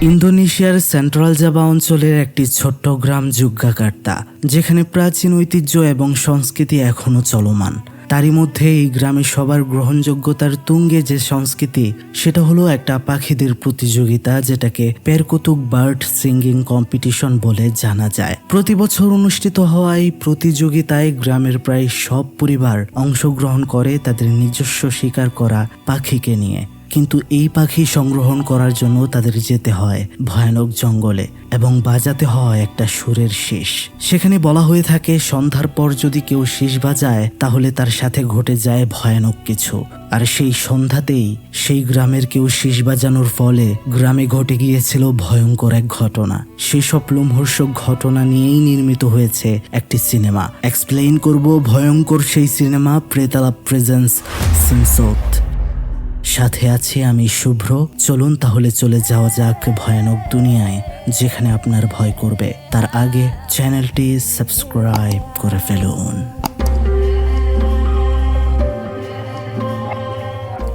ইন্দোনেশিয়ার সেন্ট্রাল জাবা অঞ্চলের একটি ছোট্ট গ্রাম যুগ্গাকার্তা, যেখানে প্রাচীন ঐতিহ্য এবং সংস্কৃতি এখনও চলমান। তারই মধ্যে এই গ্রামে সবার গ্রহণযোগ্যতার তুঙ্গে যে সংস্কৃতি, সেটা হলো একটা পাখিদের প্রতিযোগিতা, যেটাকে পেরকুতুক বার্ড সিঙ্গিং কম্পিটিশন বলে জানা যায়। প্রতি বছর অনুষ্ঠিত হওয়া এই প্রতিযোগিতায় গ্রামের প্রায় সব পরিবার অংশগ্রহণ করে তাদের নিজস্ব শিকার করা পাখিকে নিয়ে। কিন্তু এই পাখি সংগ্রহণ করার জন্য তাদের যেতে হয় ভয়ানক জঙ্গলে এবং বাজাতে হয় একটা সুরের শীষ। সেখানে বলা হয়ে থাকে, সন্ধ্যার পর যদি কেউ শীষ বাজায়, তাহলে তার সাথে ঘটে যায় ভয়ানক কিছু। আর সেই সন্ধ্যাতেই সেই গ্রামের কেউ শীষ বাজানোর ফলে গ্রামে ঘটে গিয়েছিল ভয়ঙ্কর এক ঘটনা। সেসব লোমহর্ষক ঘটনা নিয়েই নির্মিত হয়েছে একটি সিনেমা। এক্সপ্লেইন করব ভয়ঙ্কর সেই সিনেমা প্রেতালাপ প্রেজেন্স সিনসোত। সাথে আছি আমি শুভ্র। চলুন তাহলে চলে যাওয়া যাক ভয়ানক দুনিয়ায়, যেখানে আপনার ভয় করবে। তার আগে চ্যানেলটি সাবস্ক্রাইব করে ফেলুন।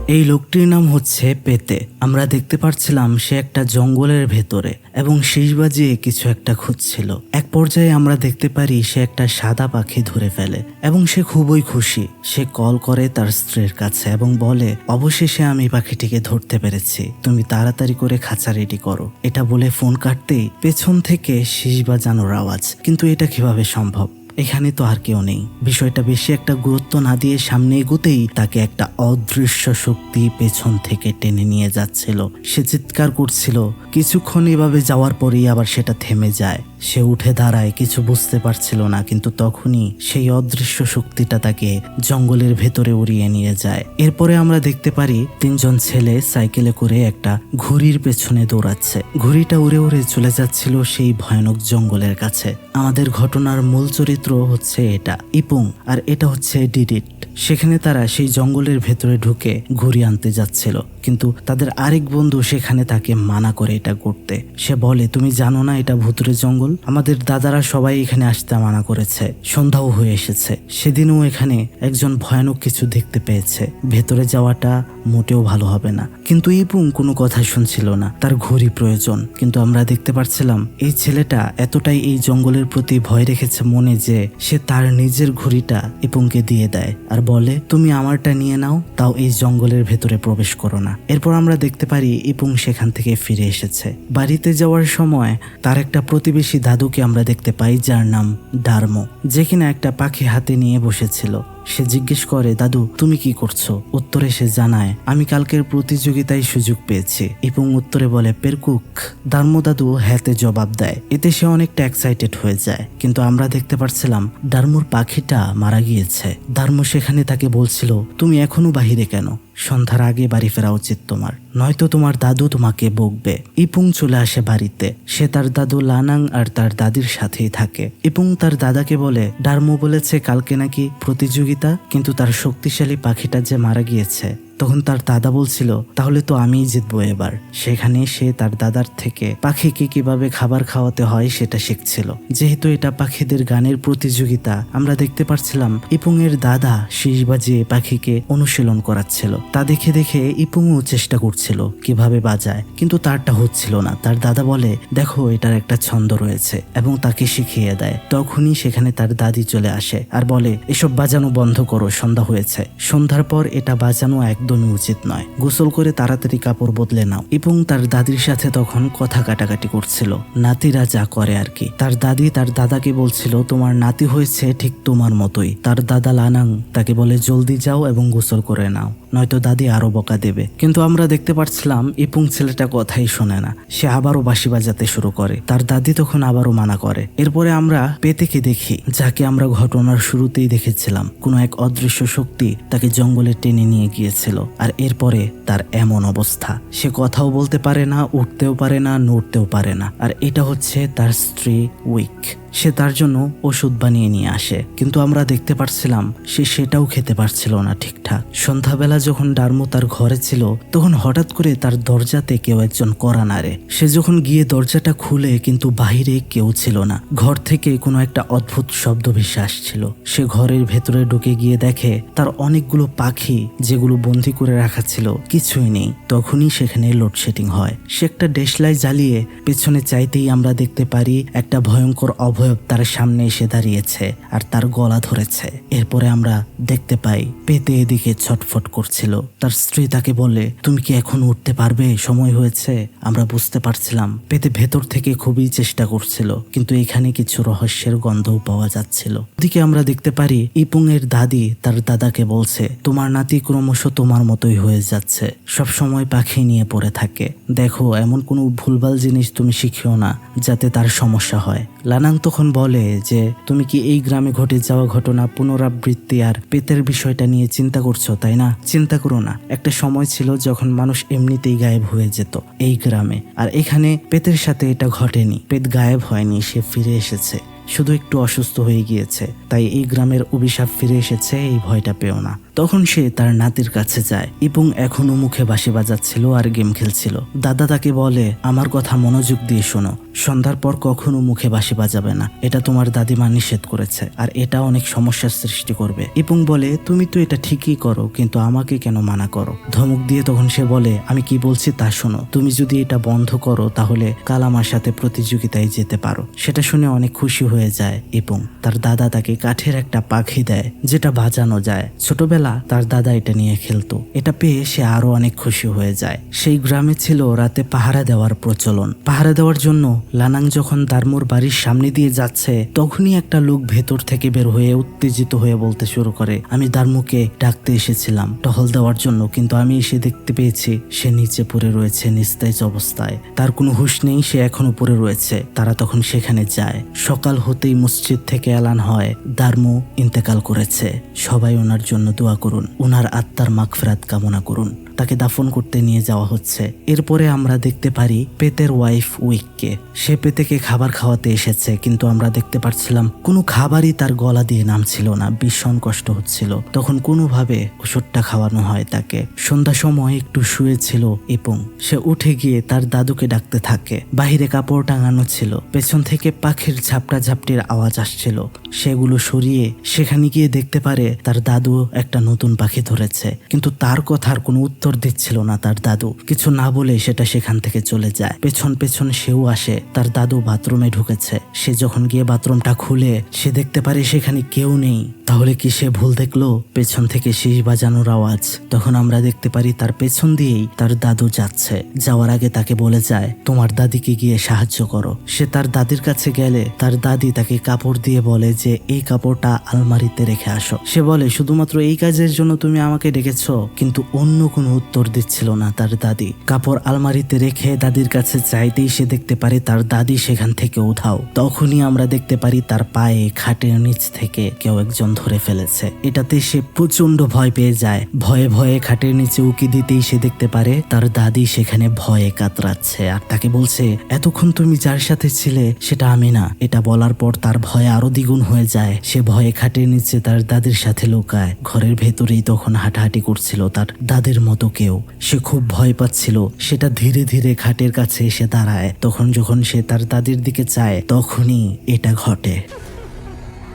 এই লোকটির নাম হচ্ছে পেতে। আমরা দেখতে পাচ্ছিলাম সে একটা জঙ্গলের ভেতরে এবং শেষ বাজিয়ে কিছু একটা খুঁজছিল। এক পর্যায়ে আমরা দেখতে পারি সে একটা সাদা পাখি ধরে ফেলে এবং সে খুবই খুশি। সে কল করে তার স্ত্রীর কাছে এবং বলে, অবশেষে আমি পাখিটিকে ধরতে পেরেছি। তুমি তাড়াতাড়ি করে খাঁচা রেডি করো। এটা বলে ফোন কাটতেই পেছন থেকে শীষ বাজানোর আওয়াজ। কিন্তু এটা কীভাবে সম্ভব? এখানে তো আর কেউ নেই। বিষয়টা বেশি একটা গুরুত্ব না দিয়ে সামনে এগোতেই তাকে একটা অদৃশ্য শক্তি পেছন থেকে টেনে নিয়ে যাচ্ছিল। সে চিৎকার করছিল, কিছুক্ষণ এভাবে যাওয়ার পরেই আবার সেটা থেমে যায়। সে উঠে দাঁড়ায়, কিছু বুঝতে পারছিল না, কিন্তু তখনই সেই অদৃশ্য শক্তিটা তাকে জঙ্গলের ভেতরে উড়িয়ে নিয়ে যায়। এরপরে আমরা দেখতে পারি তিনজন ছেলে সাইকেলে করে একটা ঘুড়ির পেছনে দৌড়াচ্ছে। ঘুড়িটা উড়ে উড়ে চলে যাচ্ছিল সেই ভয়ানক জঙ্গলের কাছে। আমাদের ঘটনার মূল চরিত্র হচ্ছে এটা, ইপুং, আর এটা হচ্ছে ডিডিট। সেখানে তারা সেই জঙ্গলের ভেতরে ঢুকে ঘুরি আনতে যাচ্ছিল, কিন্তু তাদের আরেক বন্ধু সেখানে তাকে মানা করে এটা করতে। সে বলে, তুমি জানো না এটা ভুতুরে জঙ্গল? আমাদের দাদারা সবাই এখানে আসতে মানা করেছে, সন্ধ্যাও হয়ে এসেছে। সেদিনও এখানে একজন ভয়ানক কিছু দেখতে পেয়েছে। ভেতরে যাওয়াটা মোটেও ভালো হবে না। কিন্তু ইপুং কোনো কথা শুনছিল না, তার ঘড়ি প্রয়োজন। কিন্তু আমরা দেখতে পাচ্ছিলাম এই ছেলেটা এতটাই এই জঙ্গলের প্রতি ভয় রেখেছে মনে যে সে তার নিজের ঘড়িটা ইপুংকে দিয়ে দেয় আর বলে, তুমি আমারটা নিয়ে নাও, তাও এই জঙ্গলের ভেতরে প্রবেশ করো না। এরপর আমরা দেখতে পারি ইপুং সেখান থেকে ফিরে এসেছে। বাড়িতে যাওয়ার সময় তার একটা প্রতিবেশী দাদুকে আমরা দেখতে পাই যার নাম ডার্মো যে কিনা একটা পাখি হাতে নিয়ে বসেছিল। সে জিজ্ঞেস করে, দাদু, তুমি কি করছ? উত্তরে সে জানায়, আমি কালকের প্রতিযোগিতায় সুযোগ পেয়েছি। এবং উত্তরে বলে, পেরকুক। দার্মো দাদু হ্যাতে জবাব দেয়, এতে সে অনেকটা এক্সাইটেড হয়ে যায়। কিন্তু আমরা দেখতে পাচ্ছিলাম দার্মোর পাখিটা মারা গিয়েছে। দার্মো সেখানে তাকে বলছিল, তুমি এখনও বাহিরে কেন? সন্ধ্যার আগে বাড়ি ফেরা উচিত তোমার। নয়তো তোমার দাদু তোমাকে বকবে। ইপুং চলে আসে বাড়িতে। সে তার দাদু লানাং আর তার দাদির সাথেই থাকে। ইপুং তার দাদাকে বলে ডার্মো বলেছে কালকে নাকি প্রতিযোগিতা কিন্তু তার শক্তিশালী পাখিটা যে মারা গিয়েছে। তখন তার দাদা বলছিল, তাহলে তো আমিই জিতবো এবার। সেখানে সে তার দাদার থেকে পাখিকে কীভাবে খাবার খাওয়াতে হয় সেটা শিখছিল। যেহেতু এটা পাখিদের গানের প্রতিযোগিতা, আমরা দেখতে পাচ্ছিলাম ইপুং এর দাদা শীষ বাজিয়ে পাখিকে অনুশীলন করাচ্ছিল। তা দেখে দেখে ইপুংও চেষ্টা করছিল কীভাবে বাজায়, কিন্তু তারটা হচ্ছিল না। তার দাদা বলে, দেখো, এটার একটা ছন্দ রয়েছে। এবং তাকে শিখিয়ে দেয়। তখনই সেখানে তার দাদি চলে আসে আর বলে, এসব বাজানো বন্ধ করো, সন্ধ্যা হয়েছে। সন্ধ্যার পর এটা বাজানো একদমই উচিত নয়। গোসল করে তাড়াতাড়ি কাপড় বদলে নাও এবং তার দাদির সাথে তখন কথা কাটাকাটি করছিল। নাতিরা যা করে আর কি। তার দাদি তার দাদাকে বলছিল, তোমার নাতি হয়েছে ঠিক তোমার মতোই। তার দাদা লানাং তাকে বলে, জলদি যাও এবং গোসল করে নাও। নয়তো দাদি আরও বকা দেবে। কিন্তু আমরা দেখতে পাচ্ছিলাম ইপুং ছেলেটা কথাই শোনে না। সে আবারও বাঁশি বাজাতে শুরু করে। তার দাদি তখন আবারও মানা করে। এরপরে আমরা পেতেকে দেখি, যাকে আমরা ঘটনার শুরুতেই দেখেছিলাম। কোনো এক অদৃশ্য শক্তি তাকে জঙ্গলে টেনে নিয়ে গিয়েছিল, আর এরপরে তার এমন অবস্থা। সে কথাও বলতে পারে না, উঠতেও পারে না, নড়তেও পারে না। আর এটা হচ্ছে তার স্ত্রী উইক। সে তার জন্য ওষুধ বানিয়ে নিয়ে আসে। কিন্তু আমরা দেখতে পারছিলাম, সে সেটাও খেতে পারছিল না ঠিকঠাক। সন্ধ্যাবেলা যখন ডার্মো তার ঘরে ছিল, তখন হঠাৎ করে তার দরজাতে কেউ একজন করা নাড়ে। সে যখন গিয়ে দরজাটা খুলে, কিন্তু বাহিরে কেউ ছিল না। ঘর থেকে কোনো একটা অদ্ভুত শব্দ ভেসে আসছিল সে ঘরের ভেতরে ঢুকে গিয়ে দেখে, তার অনেকগুলো পাখি যেগুলো বন্দি করে রাখা ছিল, কিছুই নেই। তখনই সেখানে লোডশেডিং হয়। সে একটা ডেসলাই জ্বালিয়ে, পেছনে চাইতেই আমরা দেখতে পারি, একটা ভয়ঙ্কর অভয়ব তার সামনে এসে দাঁড়িয়েছে আর তার গলা ধরেছে। এরপরে আমরা দেখতে পাই, পেতে এদিকে ছটফট করছিল। তার স্ত্রী তাকে বলে, তুমি কি এখন উঠতে পারবে? সময় হয়েছে। আমরা বুঝতে পারছিলাম, পেতে ভেতর থেকে খুবই চেষ্টা করছিল, কিন্তু এখানে কিছু রহস্যের গন্ধও পাওয়া যাচ্ছিল। ওদিকে আমরা দেখতে পারি ইপুং এর দাদি তার দাদাকে বলছে, তোমার নাতি ক্রমশ তোমার মতোই হয়ে যাচ্ছে। সব সময় পাখি নিয়ে পড়ে থাকে। দেখো, এমন কোনো ভুলভাল জিনিস তুমি শিখিও না, যাতে তার সমস্যা হয়। লানাং তখন বলে যে, তুমি কি এই গ্রামে ঘটে যাওয়া ঘটনা পুনরাবৃত্তি আর পেতের বিষয়টা নিয়ে চিন্তা করছ, তাই না? চিন্তা করো না। একটা সময় ছিল যখন মানুষ এমনিতেই গায়েব হয়ে যেত এই গ্রামে, আর এখানে পেতের সাথে এটা ঘটেনি। পেত গায়েব হয়নি, সে ফিরে এসেছে। শুধু একটু অসুস্থ হয়ে গিয়েছে, তাই এই গ্রামের অভিশাপ ফিরে এসেছে, এই ভয়টা পেও না। তখন সে তার নাতির কাছে যায় এবং এখনও মুখে বাঁশি বাজাচ্ছিল আর গেম খেলছিল। দাদা তাকে বলে, আমার কথা মনোযোগ দিয়ে শোনো। সন্ধ্যার পর কখনো মুখে বাঁশি বাজাবে না। এটা তোমার দাদিমা নিষেধ করেছে আর এটা অনেক সমস্যার সৃষ্টি করবে। এবং বলে, তুমি তো এটা ঠিকই করো, কিন্তু আমাকে কেন মানা করো? ধমক দিয়ে তখন সে বলে, আমি কি বলছি তা শোনো। তুমি যদি এটা বন্ধ করো, তাহলে কাল আমার সাথে প্রতিযোগিতায় যেতে পারো। সেটা শুনে অনেক খুশি হয়ে যায় এবং তার দাদা তাকে কাঠের একটা পাখি দেয়, যেটা বাজানো যায়। ছোটবেলা তার দাদা এটা নিয়ে খেলতো। এটা পেয়ে সে আরও অনেক খুশি হয়ে যায়। সেই গ্রামে ছিল রাতে পাহারা দেওয়ার প্রচলন। পাহারা দেওয়ার জন্য লানাং যখন দারমুর বাড়ির সামনে দিয়ে যাচ্ছে, তখনই একটা লোক ভেতর থেকে বের হয়ে উত্তেজিত হয়ে বলতে শুরু করে, আমি দারমুকে ডাকতে এসেছিলাম। টহল দেওয়ার জন্য, কিন্তু আমি এসে দেখতে পেয়েছি সে নিচে পড়ে রয়েছে নিস্তেজ অবস্থায়। তার কোনো হুঁশ নেই, সে এখনও পড়ে রয়েছে। তারা তখন সেখানে যায়। সকাল হতেই মসজিদ থেকে এলান হয়। দারমু ইন্তেকাল করেছে। সবাই ওনার জন্য দোয়া করুন। ওনার আত্মার মাগফেরাত কামনা করুন। তাকে দাফন করতে নিয়ে যাওয়া হচ্ছে। এরপরে আমরা দেখতে পারি পেতের ওয়াইফ উইককে। সে পেতেকে খাবার খাওয়াতে এসেছে, কিন্তু আমরা দেখতে পাচ্ছিলাম কোনো খাবারই তার গলা দিয়ে নামছিল না, ভীষণ কষ্ট হচ্ছিল। তখন কোনোভাবে ওষুধটা খাওয়ানো হয় তাকে। সন্ধ্যা সময় একটু শুয়েছিল এবং সে উঠে গিয়ে তার দাদুকে ডাকতে থাকে। বাহিরে কাপড় টাঙানো ছিল, পেছন থেকে পাখির ঝাপটা ঝাপটির আওয়াজ আসছিল। সেগুলো সরিয়ে সেখানে গিয়ে দেখতে পারে তার দাদু একটা নতুন পাখি ধরেছে। কিন্তু তার কথার কোনো উত্তর দিচ্ছিল না তার দাদু। কিছু না বলে সেটা সেখান থেকে চলে যায়। পেছন পেছন সেও আসে। তার দাদু বাথরুমে ঢুকেছে। সে যখন গিয়ে বাথরুমটা খুলে, সে দেখতে পারে সেখানে কেউ নেই। তাহলে কি সে ভুল দেখল? পেছন থেকে শীষ বাজানোর আওয়াজ। তখন আমরা দেখতে পারি তার পেছন দিয়েই তার দাদু যাচ্ছে। যাওয়ার আগে তাকে বলে যায়, তোমার দাদিকে গিয়ে সাহায্য করো। সে তার দাদির কাছে গেলে তার দাদি তাকে কাপড় দিয়ে বলে যে, এই কাপড়টা আলমারিতে রেখে আসো। সে বলে, শুধুমাত্র এই কাজের জন্য তুমি আমাকে ডেকেছ, কিন্তু অন্য কোনো উত্তর দিচ্ছিল না তার দাদি। কাপড় আলমারিতে রেখে দাদির কাছে চাইতেই সে দেখতে পারে তার দাদি সেখান থেকে উধাও। তখনই আমরা দেখতে পারি তার পায়ে খাটের নিচ থেকে কেউ একজন ধরে ফেলেছে। এটাতে সে প্রচণ্ড ভয় পেয়ে যায়। ভয়ে ভয়ে খাটের নিচে উকি দিতেই সে দেখতে পারে তার দাদি সেখানে ভয়ে কাতরাচ্ছে আর তাকে বলছে, এতক্ষণ তুমি যার সাথে ছিলে সেটা আমি না। এটা বলার পর তার ভয় আরও দ্বিগুণ হয়ে যায়। সে ভয়ে খাটের নিচে তার দাদির সাথে লুকায়। ঘরের ভেতরেই তখন হাঁটাহাঁটি করছিল তার দাদির মতো কেউ। সে খুব ভয় পাচ্ছিল। সেটা ধীরে ধীরে খাটের কাছে এসে দাঁড়ায়। তখন যখন সে তার দাদির দিকে চায়, তখনই এটা ঘটে।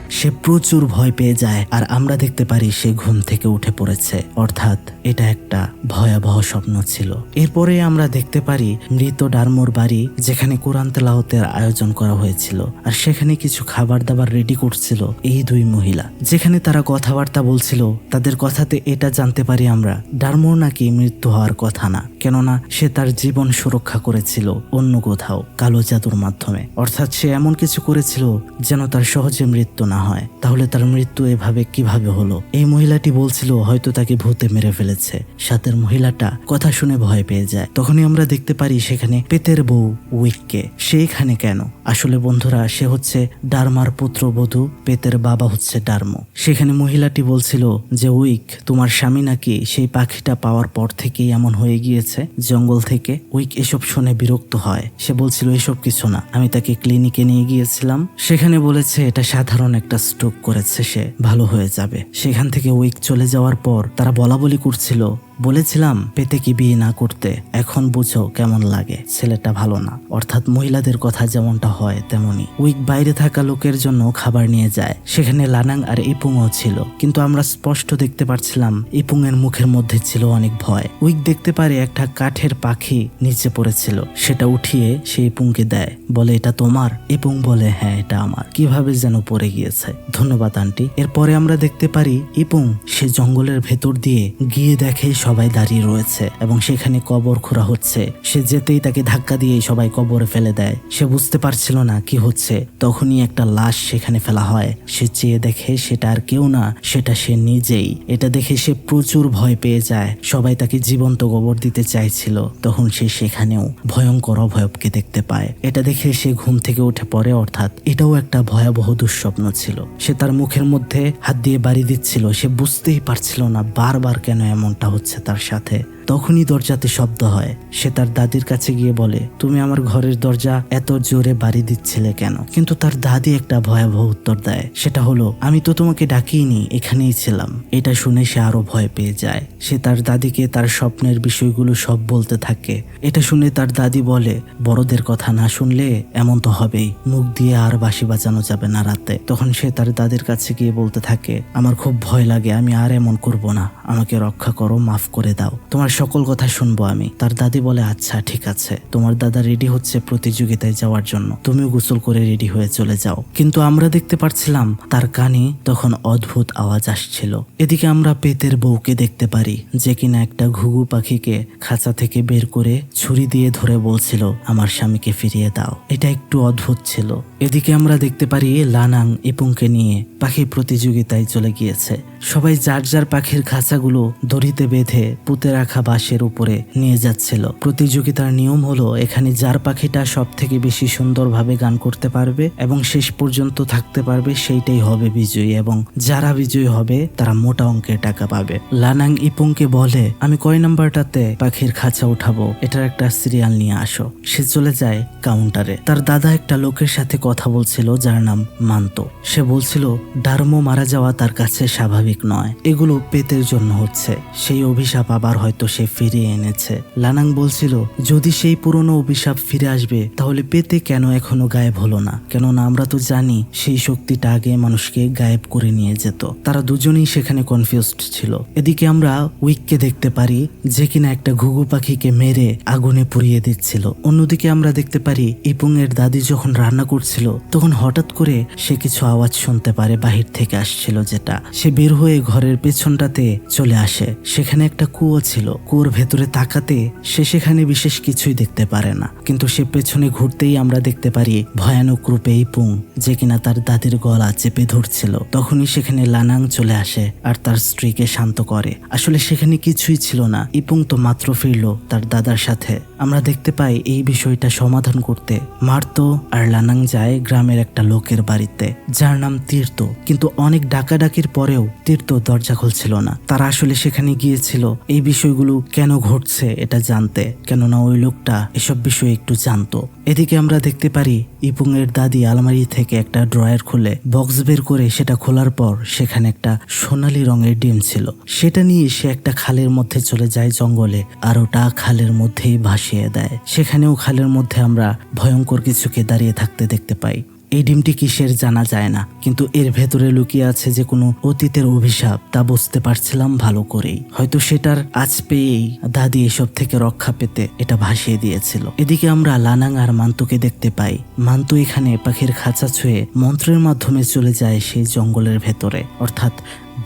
সে প্রচুর ভয় পেয়ে যায় আর আমরা দেখতে পারি সে ঘুম থেকে উঠে পড়েছে। অর্থাৎ এটা একটা ভয়াবহ স্বপ্ন ছিল। এরপরে আমরা দেখতে পারি মৃত ডারমোর বাড়ি যেখানে কোরআন তেলাওতের আয়োজন করা হয়েছিল আর সেখানে কিছু খাবার দাবার রেডি করছিল এই দুই মহিলা। যেখানে তারা কথাবার্তা বলছিল, তাদের কথাতে এটা জানতে পারি আমরা, ডারমোর নাকি মৃত্যু হওয়ার কথা না। কেননা সে তার জীবন সুরক্ষা করেছিল অন্য কোথাও, কালো জাদুর মাধ্যমে। অর্থাৎ সে এমন কিছু করেছিল যেন তার সহজে মৃত্যু না হয়। তাহলে তার মৃত্যু এভাবে কীভাবে হলো? এই মহিলাটি বলছিল, হয়তো তাকে ভূতে মেরে ফেলেছে। সাথের মহিলাটা কথা শুনে ভয় পেয়ে যায়। তখনই আমরা দেখতে পারি সেখানে পেতের বউ উইককে। সে এখানে কেন? আসলে বন্ধুরা, সে হচ্ছে ডারমার পুত্রবধূ পেতের বাবা হচ্ছে ডারমো। সেখানে মহিলাটি বলছিল যে, উইক, তোমার স্বামী নাকি সেই পাখিটা পাওয়ার পর থেকেই এমন হয়ে গিয়েছে এসেছে জঙ্গল থেকে উইক এসব শুনে বিরক্ত হয়। সে বলছিল, এসব কিছু না। আমি তাকে ক্লিনিকে নিয়ে গিয়েছিলাম। সেখানে বলেছে, এটা সাধারণ একটা স্ট্রোক করেছে সে। ভালো হয়ে যাবে। সেখান থেকে উইক চলে যাওয়ার পর তারা বলা বলি করছিল বলেছিলাম, পেতে কি বিয়ে না করতে। এখন বুঝো কেমন লাগে। ছেলেটা ভালো না। অর্থাৎ মহিলাদের কথা যেমনটা হয় তেমনি উইক বাইরে থাকা লোকের জন্য খাবার নিয়ে যায়। সেখানে লানাং আর ইপুংও ছিল। কিন্তু আমরা স্পষ্ট দেখতে পারছিলাম ইপুং এর মুখের মধ্যে ছিল অনেক ভয়। উইক দেখতে পারে একটা কাঠের পাখি নিচে পড়েছিল। সেটা উঠিয়ে সে ইপুংকে দেয়। বলে, এটা তোমার? ইপুং বলে হ্যাঁ এটা আমার। কীভাবে যেন পড়ে গিয়েছে? ধন্যবাদ, আন্টি। এরপরে আমরা দেখতে পারি, ইপুং সে জঙ্গলের ভেতর দিয়ে গিয়ে দেখে সবাই দাঁড়িয়ে রয়েছে এবং সেখানে কবর খোঁড়া হচ্ছে। সে যেতেই তাকে ধাক্কা দিয়ে সবাই কবরে ফেলে দেয়। সে বুঝতে পারছিল না কি হচ্ছে। তখনই একটা লাশ সেখানে ফেলা হয়। সে চেয়ে দেখে সেটা আর কেউ না, সেটা সে নিজেই। এটা দেখে সে প্রচুর ভয় পেয়ে যায়। সবাই তাকে জীবন্ত গোবর দিতে চাইছিল। তখন সে সেখানেও ভয়ঙ্কর অভয়বকে দেখতে পায়। এটা দেখে সে ঘুম থেকে উঠে পড়ে, অর্থাৎ এটাও একটা ভয়াবহ দুঃস্বপ্ন ছিল। সে তার মুখের মধ্যে হাত দিয়ে বাড়ি দিচ্ছিল। সে বুঝতেই পারছিল না বারবার কেন এমনটা হচ্ছে। তার সাথে। তখনই দরজাতে শব্দ হয়। সে তার দাদির কাছে গিয়ে বলে, তুমি আমার ঘরের দরজা এত জোরে বাড়ি দিচ্ছিলে কেন? কিন্তু তার দাদি একটা ভয়াবহ উত্তর দেয়। সেটা হলো, আমি তো তোমাকে ডাকিনি এখানেই ছিলাম। এটা শুনে সে আরও ভয় পেয়ে যায়। সে তার দাদিকে তার স্বপ্নের বিষয়গুলো সব বলতে থাকে। এটা শুনে তার দাদি বলে, বড়দের কথা না শুনলে এমন তো হবেই। মুখ দিয়ে আর বাসি বাজানো যাবে না রাতে। তখন সে তার দাদির কাছে গিয়ে বলতে থাকে, আমার খুব ভয় লাগে, আমি আর এমন করব না। আমাকে রক্ষা করো, মাফ করে দাও। তোমার সকল কথা শুনব আমি। তার দাদি বলে আচ্ছা ঠিক আছে। তোমার দাদা রেডি হচ্ছে প্রতিযোগিতায় যাওয়ার জন্য। তুমিও গোসল করে রেডি হয়ে চলে যাও। কিন্তু আমরা দেখতে পাচ্ছিলাম তার কানে তখন অদ্ভুত আওয়াজ আসছিল। এদিকে আমরা পেতের বউকে দেখতে পারি, যে কিনা একটা ঘুঘু পাখিকে খাঁচা থেকে বের করে ছুরি দিয়ে ধরে বলছিল, আমার স্বামীকে ফিরিয়ে দাও। এটা একটু অদ্ভুত ছিল। এদিকে আমরা দেখতে পারি, লানাং ইপুংকে নিয়ে পাখি প্রতিযোগিতায় চলে গিয়েছে। সবাই যার যার পাখির খাঁচাগুলো দড়িতে বেঁধে পুঁতে রাখা বাঁশের উপরে নিয়ে যাচ্ছিল। প্রতিযোগিতার নিয়ম হলো, এখানে যার পাখিটা সব থেকে বেশি সুন্দরভাবে গান করতে পারবে এবং শেষ পর্যন্ত থাকতে পারবে সেইটাই হবে বিজয়ী এবং যারা বিজয়ী হবে, তারা মোটা অঙ্কের টাকা পাবে। লানাং ইপুংকে বলে, আমি কয় নাম্বারটাতে পাখির খাঁচা উঠাবো? এটার একটা সিরিয়াল নিয়ে আসো। সে চলে যায় কাউন্টারে। তার দাদা একটা লোকের সাথে কথা বলছিল, যার নাম মান্ত। সে বলছিল, ডার্মো মারা যাওয়া তার কাছে স্বাভাবিক নয়। এগুলো পেতের জন্য হচ্ছে। সেই অভিশাপ আবার হয়তো সে ফিরিয়ে এনেছে। লানাং বলছিল, যদি সেই পুরনো অভিশাপ ফিরে আসবে, তাহলে পেতে কেন এখনও গায়েব হলো না? কেননা আমরা তো জানি, সেই শক্তিটা আগে মানুষকে গায়েব করে নিয়ে যেত। তারা দুজনেই সেখানে কনফিউজড ছিল। এদিকে আমরা উইককে দেখতে পারি, যে কিনা একটা ঘুঘু পাখিকে মেরে আগুনে পুড়িয়ে দিচ্ছিল। অন্যদিকে আমরা দেখতে পারি ইপুং এর দাদি যখন রান্না করছিল, তখন হঠাৎ করে সে কিছু আওয়াজ শুনতে পারে বাহির থেকে আসছিল যেটা। সে বের হয়ে ঘরের পেছনটাতে চলে আসে। সেখানে একটা কুয়ো ছিল। কুয়োর ভেতরে তাকাতে সে সেখানে বিশেষ কিছুই দেখতে পারে না। কিন্তু সে পেছনে ঘুরতেই আমরা দেখতে পারি ভয়ানক রূপে ইপুং যে কিনা তার দাদির গলা চেপে ধরছিল। তখনই সেখানে লানাং চলে আসে আর তার স্ত্রীকে শান্ত করে। আসলে সেখানে কিছুই ছিল না। ইপুং তো মাত্র ফিরল তার দাদার সাথে। আমরা দেখতে পাই এই বিষয়টা সমাধান করতে। মার্তো আর লানাং যায় গ্রামের একটা লোকের বাড়িতে, যার নাম তীর্থ কিন্তু অনেক ডাকাডাকির পরেও তীর্থ দরজা খুলছিল না। তারা আসলে সেখানে গিয়েছিল। এই বিষয়গুলো কেন ঘটছে এটা জানতে। কেননা ওই লোকটা এসব বিষয়ে একটু জানতো। এদিকে আমরা দেখতে পারি ইপুং এর দাদি আলমারি থেকে একটা ড্রয়ার খুলে বক্স বের করে সেটা খোলার পর সেখানে একটা সোনালী রঙের ডিম ছিল। সেটা নিয়ে সে একটা খালের মধ্যে চলে যায় জঙ্গলে, আর ওটা খালের মধ্যেই ভাসিয়ে দেয়। সেখানেও খালের মধ্যে আমরা ভয়ঙ্কর কিছুকে দাঁড়িয়ে থাকতে দেখতে পাই। এই ডিমটি কিসের জানা যায় না, কিন্তু এর ভেতরে লুকিয়ে আছে যে কোনো অতীতের অভিশাপ, তা বুঝতে পারছিলাম ভালো করেই। হয়তো সেটার আজ পেয়েই দাদি এসব থেকে রক্ষা পেতে এটা ভাসিয়ে দিয়েছিল। এদিকে আমরা লানাং আর মান্তুকে দেখতে পাই। মান্তু এখানে পাখির খাঁচা ছুঁয়ে মন্ত্রের মাধ্যমে চলে যায় সেই জঙ্গলের ভেতরে, অর্থাৎ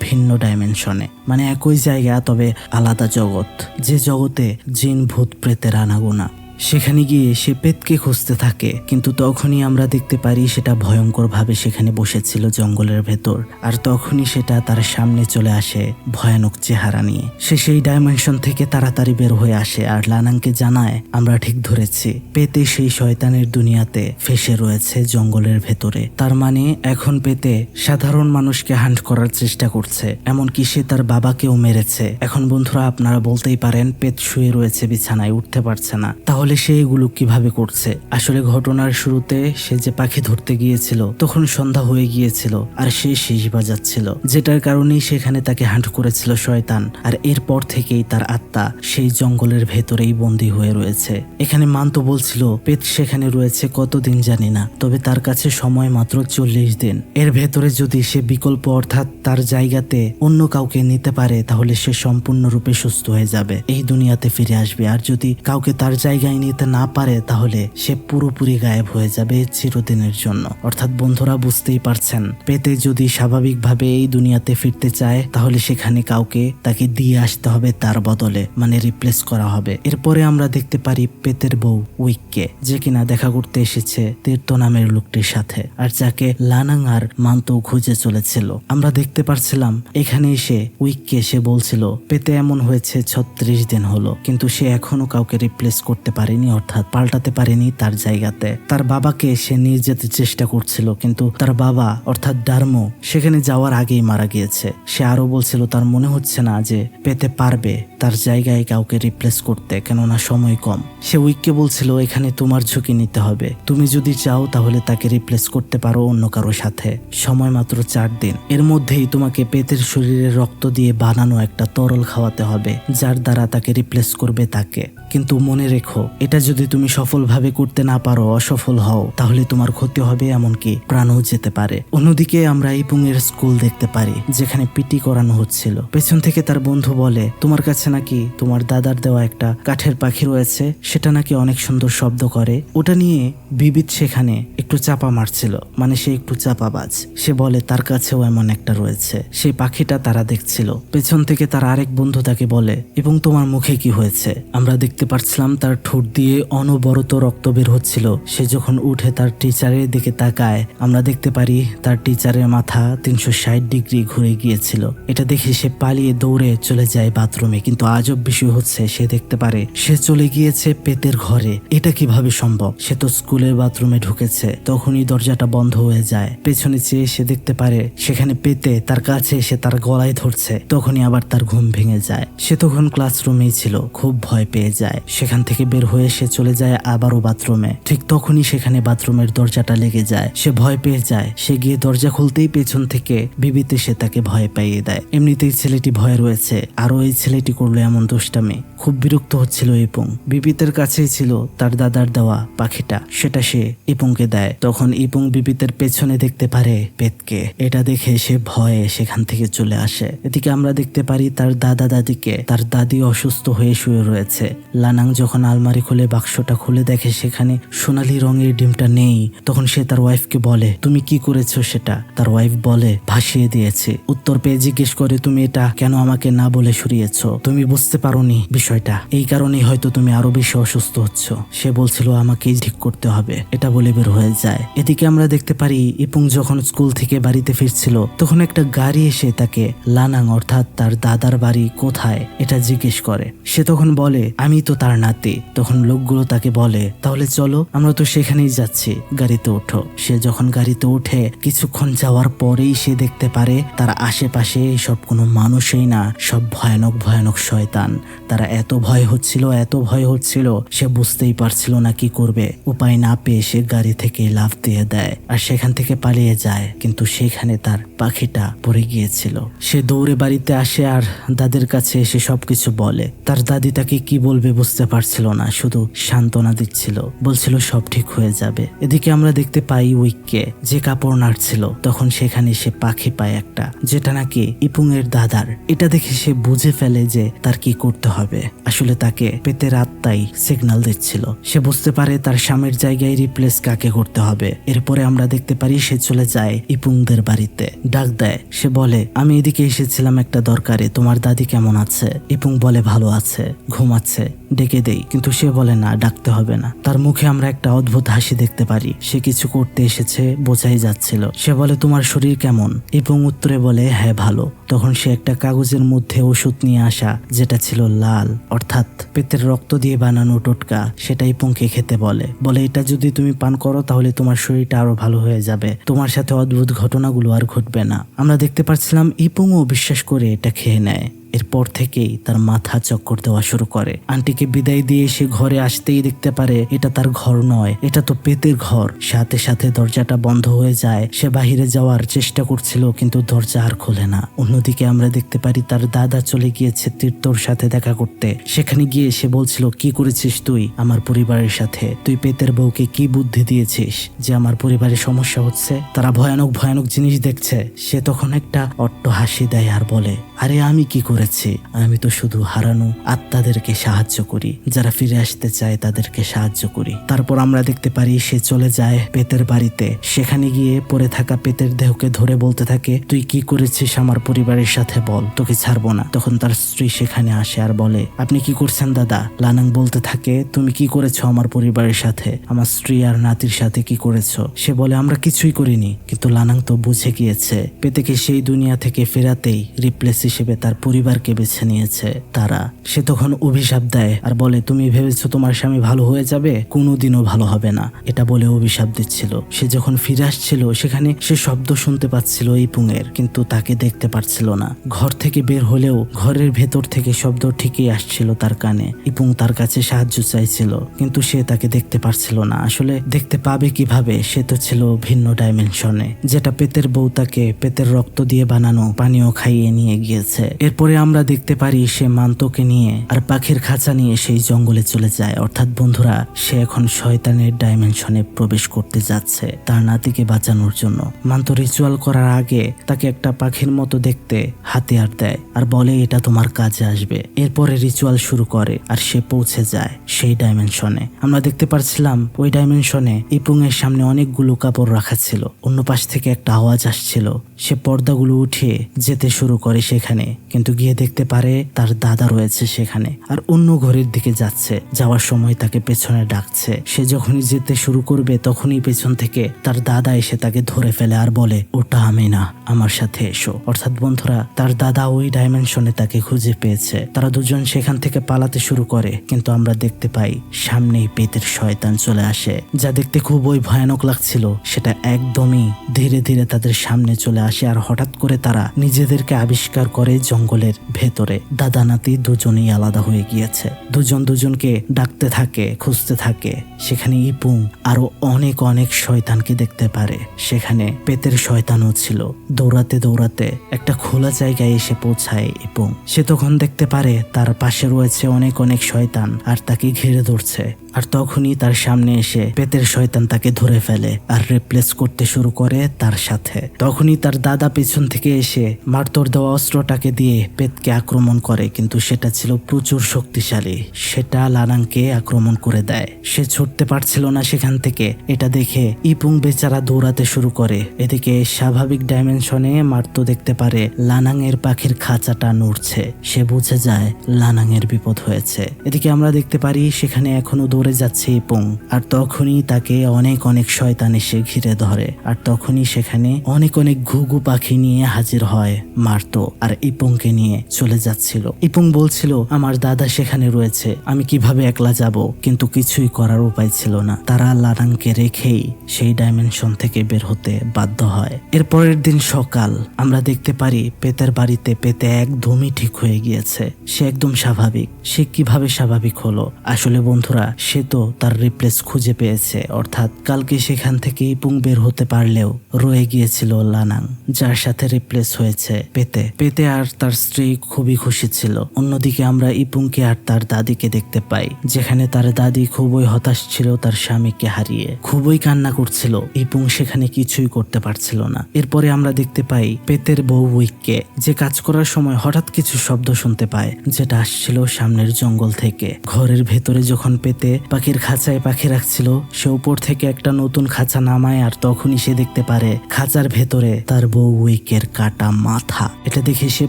ভিন্ন ডাইমেনশনে। মানে একই জায়গা, তবে আলাদা জগৎ। যে জগতে জিন, ভূত, প্রেতের আনাগোনা। সেখানে গিয়ে সে পেতকে খুঁজতে থাকে, কিন্তু তখনই আমরা দেখতে পারি সেটা ভয়ঙ্কর ভাবে সেখানে বসেছিল জঙ্গলের ভেতর, আর তখনই সেটা তার সামনে চলে আসে ভয়ানক চেহারা নিয়ে। সে সেই ডাইমেনশন থেকে তাড়াতাড়ি বের হয়ে আসে, আর লানাংকে জানায়, আমরা ঠিক ধরেছি। পেতে সেই শয়তানের দুনিয়াতে ফেসে রয়েছে জঙ্গলের ভেতরে। তার মানে এখন পেতে সাধারণ মানুষকে হান্ট করার চেষ্টা করছে। এমনকি সে তার বাবাকেও মেরেছে। এখন বন্ধুরা, আপনারা বলতেই পারেন, পেত শুয়ে রয়েছে, বিছানায় উঠতে পারছে না। তাহলে সে এগুলো কীভাবে করছে? আসলে ঘটনার শুরুতে সে যে পাখি ধরতে গিয়েছিল, তখন সন্ধ্যা হয়ে গিয়েছিল আর সে শেষ বাজাচ্ছিল, যেটার কারণেই সেখানে তাকে হান্ট করেছিল শয়তান আর এরপর থেকেই তার আত্মা সেই জঙ্গলের ভেতরেই বন্দী হয়ে রয়েছে। এখানে মান্ত বলছিল পেত সেখানে রয়েছে কতদিন জানি না, তবে তার কাছে সময় মাত্র চল্লিশ দিন। এর ভেতরে যদি সে বিকল্প অর্থাৎ তার জায়গাতে অন্য কাউকে নিতে পারে, তাহলে সে সম্পূর্ণরূপে সুস্থ হয়ে যাবে। এই দুনিয়াতে ফিরে আসবে। আর যদি কাউকে তার জায়গায় নিতে না পারে, তাহলে সে পুরোপুরি গায়েব হয়ে যাবে চিরদিনের জন্য। অর্থাৎ বন্ধুরা বুঝতেই পারছেন পেতে যদি স্বাভাবিকভাবে এই দুনিয়াতে ফিরতে চায়, তাহলে সেখানে কাউকে তাকে দিয়ে আসতে হবে তার বদলে মানে রিপ্লেস করা হবে। এরপরে আমরা দেখতে পারি পেতের বউ উইককে, যে কিনা দেখা করতে এসেছে তীর্থ নামের লোকটির সাথে, আর যাকে লানাং আর মান্ত খুঁজে চলেছিল। আমরা দেখতে পারছিলাম, এখানে এসে উইককে সে বলছিল পেতে এমন হয়েছে ছত্রিশ দিন হলো, কিন্তু সে এখনও কাউকে রিপ্লেস করতে পারেনি, অর্থাৎ পাল্টাতে পারেনি তার জায়গাতে। তার বাবাকে সে নিয়ে যেতে চেষ্টা করছিল, কিন্তু তার বাবা, অর্থাৎ ডার্মো, সেখানে যাওয়ার আগেই মারা গিয়েছে। সে আরও বলছিল, তার মনে হচ্ছে না যে পেতে পারবে তার জায়গায় কাউকে রিপ্লেস করতে, কেননা সময় কম। সে উইককে বলছিল, এখানে তোমার ঝুঁকি নিতে হবে। তুমি যদি চাও তাহলে তাকে রিপ্লেস করতে পারো অন্য কারও সাথে। সময় মাত্র চার দিন। এর মধ্যেই তোমাকে পেতের শরীরে রক্ত দিয়ে বানানো একটা তরল খাওয়াতে হবে, যার দ্বারা তাকে রিপ্লেস করবে তাকে। কিন্তু মনে রেখো এটা যদি তুমি সফলভাবে করতে না পারো, অসফল হও, তাহলে তোমার ক্ষতি হবে এমনকি প্রাণও যেতে পারে। অন্যদিকে আমরা ইপুংয়ের স্কুল দেখতে পারি, যেখানে পিটি করানো হচ্ছিল। পেছন থেকে তার বন্ধু বলে, তোমার কাছে নাকি তোমার দাদার দেওয়া একটা কাঠের পাখি রয়েছে, সেটা নাকি অনেক সুন্দর শব্দ করে। ওটা নিয়ে বিবিধ সেখানে একটু চাপা মারছিল মানে সে একটু চাপাবাজ। সে বলে, তার কাছেও এমন একটা রয়েছে। সেই পাখিটা তারা দেখছিল। পেছন থেকে তার আরেক বন্ধু তাকে বলে, এবং তোমার মুখে কি হয়েছে? আমরা দেখতে পাচ্ছিলাম তার ঠোঁট দিয়ে অনবরত রক্ত বের হচ্ছিল। সে যখন উঠে তার টিচারের দিকে তাকায়, আমরা দেখতে পারি তার টিচারের মাথা তিনশো ষাট ডিগ্রি ঘুরে গিয়েছিল। এটা দেখে সে পালিয়ে দৌড়ে চলে যায় বাথরুমে, কিন্তু আজব বিষয় হচ্ছে সে দেখতে পারে সে চলে গিয়েছে পেতের ঘরে। এটা কীভাবে সম্ভব? সে তো স্কুলের বাথরুমে ঢুকেছে, তখনই দরজাটা বন্ধ হয়ে যায়। পেছনে চেয়ে সে দেখতে পারে সেখানে পেতে তার কাছে এসে তার গলায় ধরছে, তখনই আবার তার ঘুম ভেঙে যায়। সে তখন ক্লাসরুমেই ছিল, খুব ভয় পেয়ে যায়। সেখান থেকে বের হয়ে সে চলে যায় আবারও বাথরুমে। ঠিক তখনই সেখানে বাথরুমের দরজাটা লেগে যায়। সে ভয় পেয়ে যায়। সে গিয়ে দরজা খুলতেই পেছন থেকে বিবিতে সে তাকে ভয় পাইয়ে দেয়। এমনিতেই ছেলেটি ভয় রয়েছে। আরও এই ছেলেটি করল এমন দুষ্টামি। খুব বিরক্ত হচ্ছিল ইপুং। বিবিতের কাছেই ছিল তার দাদার দেওয়া পাখিটা। সেটা সে ইপুংকে দেয়। তখন ইপুং বিবিতের পেছনে দেখতে পারে পেতকে। এটা দেখে সে ভয়ে সেখান থেকে চলে আসে। এদিকে আমরা দেখতে পারি তার দাদা দাদিকে। তার দাদি অসুস্থ হয়ে শুয়ে রয়েছে। লানাং যখন আলমারি খুলে বাক্সটা খুলে দেখে সেখানে সোনালী রঙের ডিমটা নেই, তখন সে তার ওয়াইফকে বলে, তুমি কি করেছ সেটা? তার ওয়াইফ বলে, ভাসিয়ে দিয়েছে। উত্তর পেয়ে জিজ্ঞেস করে, তুমি এটা কেন আমাকে না বলে সরিয়েছ তুমি বুঝতে পারোনি বিষয়টা। এই কারণেই হয়তো তুমি আরও বেশি অসুস্থ হচ্ছ। সে বলছিল আমাকেই ঠিক করতে হবে। এটা বলে বের হয়ে যায়। এদিকে আমরা দেখতে পারি, ইপুং যখন স্কুল থেকে বাড়িতে ফিরছিল, তখন একটা গাড়ি এসে তাকে লানাং, অর্থাৎ তার দাদার বাড়ি কোথায়, এটা জিজ্ঞেস করে। সে তখন বলে, আমি তো তার নাতি। তখন লোকগুলো তাকে বলে, তাহলে চলো, আমরা তো সেখানেই যাচ্ছি। গাড়িতে ওঠো। সে যখন গাড়িতে উঠে, কিছুক্ষণ যাওয়ার পরেই সে দেখতে পারে, তার আশেপাশে সব কোনো মানুষই না, সব ভয়ানক ভয়ানক শয়তান। তারা এত ভয় হচ্ছিল, এত ভয় হচ্ছিল, সে বুঝতেই পারছিল না কি করবে। উপায় না পেয়ে সে গাড়ি থেকে লাফ দিয়ে দেয় আর সেখান থেকে পালিয়ে যায়, কিন্তু সেখানে তার পাখিটা পড়ে গিয়েছিল। সে দৌড়ে বাড়িতে আসে আর দাদির কাছে এসে সবকিছু বলে। তার দাদি তাকে কি বলবে বুঝতে পারছিল না, শুধু সান্ত্বনা দিচ্ছিল। বলছিল, সব ঠিক হয়ে যাবে। এদিকে আমরা দেখতে পাই উইককে, যে কাপড় নাড়ছিল। তখন সেখানে সে পাখি পায় একটা, যেটা নাকি ইপুং এর দাদার। এটা দেখে সে বুঝে ফেলে যে তার কি করতে হবে। আসলে তাকে পেতের আত্মাই সিগন্যাল দিচ্ছিল। সে বুঝতে পারে তার স্বামীর জায়গায় রিপ্লেস কাকে করতে হবে। এরপরে আমরা দেখতে পারি সে চলে যায় ইপুংদের বাড়িতে। ডাক দেয়। সে বলে, আমি এদিকে এসেছিলাম একটা দরকারে, তোমার দাদি কেমন আছে? ইপুং বলে, ভালো আছে। ঘুমাচ্ছে। ডেকে দেই, কিন্তু সে বলে, না, ডাকতে হবে না। তার মুখে আমরা একটা অদ্ভুত হাসি দেখতে পারি। সে কিছু করতে এসেছে, বোঝাই যাচ্ছিল। সে বলে, তোমার শরীর কেমন? এবং উত্তরে বলে হ্যাঁ ভালো। তখন সে একটা কাগজের মধ্যে ওষুধ নিয়ে আসা, যেটা ছিল লাল। অর্থাৎ পেতের রক্ত দিয়ে বানানো টোটকা, সেটাই পুঙ্কে খেতে বলে। বলে, এটা যদি তুমি পান করো, তাহলে তোমার শরীরটা আরও ভালো হয়ে যাবে। তোমার সাথে অদ্ভুত ঘটনাগুলো আর ঘটবে না। আমরা দেখতে পাচ্ছিলাম ইপুংও বিশ্বাস করে এটা খেয়ে নেয়। এরপর থেকেই তার মাথা চক্কর দেওয়া শুরু করে। আন্টিকে বিদায় দিয়ে সে ঘরে আসতেই দেখতে পারে, এটা তার ঘর নয়, এটা তো পেতের ঘর। সাথে সাথে দরজাটা বন্ধ হয়ে যায়, সে বাহিরে যাওয়ার চেষ্টা করছিল, কিন্তু দরজা আর খোলে না। অন্যদিকে আমরা দেখতে পারি তার দাদা চলে গিয়েছে তীর্থর সাথে দেখা করতে। সেখানে গিয়ে সে বলছিল, কি করেছিস তুই আমার পরিবারের সাথে? তুই পেতের বউকে কি বুদ্ধি দিয়েছিস যে আমার পরিবারে সমস্যা হচ্ছে? তারা ভয়ানক ভয়ানক জিনিস দেখছে। সে তখন একটা অট্ট হাসি দেয় আর বলে, আরে আমি কি করেছি। আমি তো শুধু হারানো আত্মাদেরকে সাহায্য করি। যারা ফিরে আসতে চায় তাদেরকে সাহায্য করি। তারপর আমরা দেখতে পারি সে চলে যায় পেতের বাড়িতে। সেখানে গিয়ে পড়ে থাকা পেতের দেহকে ধরে বলতে থাকে, তুই কি করেছিস আমার পরিবারের সাথে বল, তোকে ছাড়বো না। তখন তার স্ত্রী সেখানে আসে আর বলে, আপনি কি করছেন দাদা? লানাং বলতে থাকে, তুমি কি করেছ আমার পরিবারের সাথে? আমার স্ত্রী আর নাতির সাথে কি করেছ? সে বলে, আমরা কিছুই করিনি। কিন্তু লানাং তো বুঝে গিয়েছে, পেতেকে সেই দুনিয়া থেকে ফেরাতেই রিপ্লেস হিসেবে তার পরিবারকে বেছে নিয়েছে তারা। সে তখন অভিশাপ দেয় আর বলে, তুমি ভেবেছো তোমার স্বামী ভালো হয়ে যাবে? কোনোদিনও ভালো হবে না। এটা বলে অভিশাপ দিচ্ছিল। সে যখন ফিরে আসছিল, সেখানে সে শব্দ শুনতে পাচ্ছিল ইপুংয়ের কিন্তু তাকে দেখতে পারছিল না। ঘর থেকে বের হলেও ঘরের ভেতর থেকে শব্দ ঠিকই আসছিল তার কানে। ইপুং তার কাছে সাহায্য চাইছিল, কিন্তু সে তাকে দেখতে পারছিল না। আসলে দেখতে পাবে কীভাবে, সে তো ছিল ভিন্ন ডাইমেনশনে যেটা পেতের বউ তাকে পেতের রক্ত দিয়ে বানানো, পানীয় খাইয়ে নিয়ে গিয়েছে। এরপরে আমরা দেখতে পারি সে মান্তকে নিয়ে আর পাখির খাঁচা নিয়ে সেই জঙ্গলে চলে যায়। অর্থাৎ বন্ধুরা, সে এখন শয়তানের ডাইমেনশনে প্রবেশ করতে যাচ্ছে তার নাতিকে বাঁচানোর জন্য। মান্ত রিচুয়াল করার আগে তাকে একটা পাখির মতো দেখতে হাতিয়ার দেয় আর বলে, এটা তোমার কাজে আসবে। এরপরে রিচুয়াল শুরু করে আর সে পৌঁছে যায় সেই ডাইমেনশনে আমরা দেখতে পারছিলাম ওই ডাইমেনশনে ইপুং এর সামনে অনেকগুলো কাপড় রাখা ছিল। অন্য পাশ থেকে একটা আওয়াজ আসছিল। সে পর্দাগুলো উঠিয়ে যেতে শুরু করে সেখানে। কিন্তু গিয়ে দেখতে পারে তার দাদা রয়েছে সেখানে আর অন্য ঘরের দিকে যাচ্ছে। যাওয়ার সময় তাকে পেছনে ডাকছে। সে যখনই যেতে শুরু করবে তখনই পেছন থেকে তার দাদা এসে তাকে ধরে ফেলে আর বলে, ওটা আমি না, আমার সাথে এসো। অর্থাৎ বন্ধুরা, তার দাদা ওই ডাইমেনশনে তাকে খুঁজে পেয়েছে। তারা দুজন সেখান থেকে পালাতে শুরু করে, কিন্তু আমরা দেখতে পাই সামনেই পেতের শয়তান চলে আসে। যা দেখতে খুবই ভয়ানক লাগছিল, সেটা একদমই ধীরে ধীরে তাদের সামনে চলে আসে আর হঠাৎ করে তারা নিজেদেরকে আবিষ্কার করে জঙ্গলের ভেতরে দাদা নাতি দুজনেই আলাদা হয়ে গিয়েছে। দুজন দুজনকে ডাকতে থাকে, খুঁজতে থাকে। সেখানে ইপুং আরও অনেক অনেক শয়তানকে দেখতে পারে। সেখানে পেতের শয়তানও ছিল। দৌড়াতে দৌড়াতে একটা খোলা জায়গায় এসে পৌঁছায় ইপুং সে তখন দেখতে পারে তার পাশে রয়েছে অনেক অনেক শয়তান আর তাকে ঘিরে ধরছে। আর তখনই তার সামনে এসে পেতের শয়তান তাকে ধরে ফেলে আর রিপ্লেস করতে শুরু করে তার সাথে। তখনই তার দাদা পেছন থেকে এসে মারতর দেওয়া অস্ত্রটাকে দিয়ে পেতকে আক্রমণ করে, কিন্তু সেটা ছিল প্রচুর শক্তিশালী। সেটা লানাংকে আক্রমণ করে দেয়। সে ছুটতে পারছিল না সেখান থেকে। এটা দেখে ইপুং বেচারা দৌড়াতে শুরু করে। এদিকে স্বাভাবিক ডাইমেনশনে মারতো দেখতে পারে লানাং এর পাখির খাঁচাটা নড়ছে। সে বুঝে যায় লানাং এর বিপদ হয়েছে। এদিকে আমরা দেখতে পারি সেখানে এখনও দৌড়ে যাচ্ছে ইপুং আর তখনই তাকে অনেক অনেক শয়তান এসে ঘিরে ধরে, আর তখনই সেখানে অনেক অনেক ঘুঘু পাখি নিয়ে হাজির হয়, মারতো, আর ইপুংকে নিয়ে চলে যাচ্ছিল। ইপুং বলছিল, আমার দাদা সেখানে রয়েছে, আমি কীভাবে একলা যাব? কিন্তু কিছুই করার উপায় ছিল না। তারা লারাংকে রেখেই সেই ডাইমেনশন থেকে বের হতে বাধ্য হয়। এরপরের দিন সকাল, আমরা দেখতে পারি পেতের বাড়িতে পেতে একদমই ঠিক হয়ে গিয়েছে। সে একদম স্বাভাবিক। সে কীভাবে স্বাভাবিক হলো? আসলে বন্ধুরা সে তো তার রিপ্লেস খুঁজে পেয়েছে। অর্থাৎ কালকে সেখান থেকে ইপুং বের হতে পারলেও রয়ে গিয়েছিল লানাং, যার সাথে রিপ্লেস হয়েছে পেতে। পেতে আর তার স্ত্রী খুবই খুশি ছিল। অন্যদিকে আমরা ইপুংকে আর তার দাদিকে দেখতে পাই, যেখানে তার দাদি খুবই হতাশ ছিল তার স্বামীকে হারিয়ে। খুবই কান্না করছিল, ইপুং সেখানে কিছুই করতে পারছিল না। এরপরে আমরা দেখতে পাই পেতের বউ উইককে, যে কাজ করার সময় হঠাৎ কিছু শব্দ শুনতে পায়, যেটা আসছিল সামনের জঙ্গল থেকে। ঘরের ভেতরে যখন পেতে পাখির খাঁচায় পাখি রাখছিল। সে উপর থেকে একটা নতুন খাঁচা নামায় আর তখনই সে দেখতে পারে খাঁচার ভেতরে তার বউ উইকের কাটা মাথা। এটা দেখে সে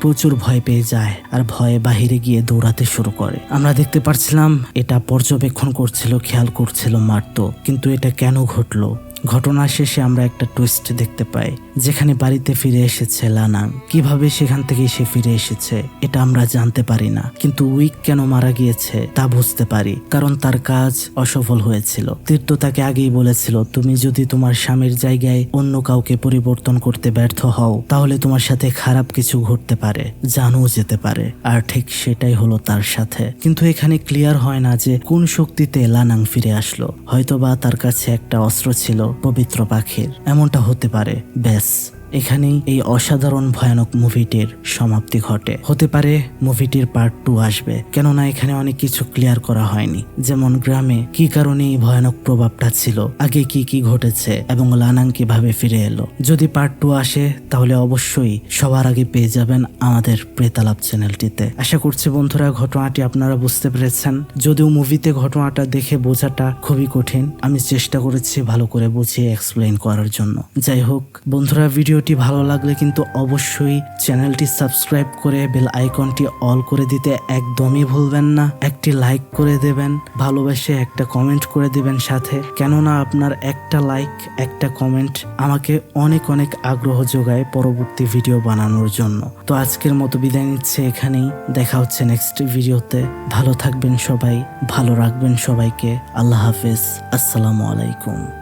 প্রচুর ভয় পেয়ে যায় আর ভয়ে বাহিরে গিয়ে দৌড়াতে শুরু করে। আমরা দেখতে পারছিলাম এটা পর্যবেক্ষণ করছিল, খেয়াল করছিল মারতো। কিন্তু এটা কেন ঘটলো? ঘটনা শেষে আমরা একটা টুইস্ট দেখতে পাই, যেখানে বাড়িতে ফিরে এসেছে লানাং। কীভাবে সেখান থেকে সে ফিরে এসেছে, এটা আমরা জানতে পারি না। কিন্তু উইক কেন মারা গিয়েছে, তা বুঝতে পারি, কারণ তার কাজ অসফল হয়েছিল। তীর্থ তাকে আগেই বলেছিল, তুমি যদি তোমার স্বামীর জায়গায় অন্য কাউকে পরিবর্তন করতে ব্যর্থ হও, তাহলে তোমার সাথে খারাপ কিছু ঘটতে পারে জানও যেতে পারে। আর ঠিক সেটাই হলো তার সাথে। কিন্তু এখানে ক্লিয়ার হয় না যে কোন শক্তিতে লানাং ফিরে আসলো। হয়তোবা তার কাছে একটা অস্ত্র ছিল পবিত্র পাখির। এমনটা হতে পারে ব্যাস। এখানেই এই অসাধারণ ভয়ানক মুভিটির সমাপ্তি ঘটে। হতে পারে মুভিটির পার্ট টু আসবে, কেননা এখানে অনেক কিছু ক্লিয়ার করা হয়নি। যেমন গ্রামে কি কারণে এই ভয়ানক প্রভাবটা ছিল, আগে কি কি ঘটেছে, এবং লানাং কীভাবে ফিরে এলো। যদি পার্ট টু আসে, তাহলে অবশ্যই সবার আগে পেয়ে যাবেন আমাদের প্রেতালাপ চ্যানেলটিতে। আশা করছি বন্ধুরা ঘটনাটি আপনারা বুঝতে পেরেছেন। যদিও মুভিতে ঘটনাটা দেখে বোঝাটা খুবই কঠিন, আমি চেষ্টা করেছি ভালো করে বুঝিয়ে এক্সপ্লেন করার জন্য। যাই হোক, বন্ধুরা ভিডিওটি ভালো লাগলে কিন্তু অবশ্যই চ্যানেলটি সাবস্ক্রাইব করে বেল আইকনটি অল করে দিতে একদমই ভুলবেন না। একটি লাইক করে দেবেন, ভালোবেসে একটা কমেন্ট করে দিবেন সাথে। কেননা আপনার একটা লাইক, একটা কমেন্ট আমাকে অনেক অনেক আগ্রহ যোগায় পরবর্তী ভিডিও বানানোর জন্য। তো আজকের মতো বিদায় নিচ্ছে এখানেই। দেখা হচ্ছে নেক্সট ভিডিওতে। ভালো থাকবেন সবাই, ভালো রাখবেন সবাইকে। আল্লাহ হাফেজ। আসসালামু আলাইকুম।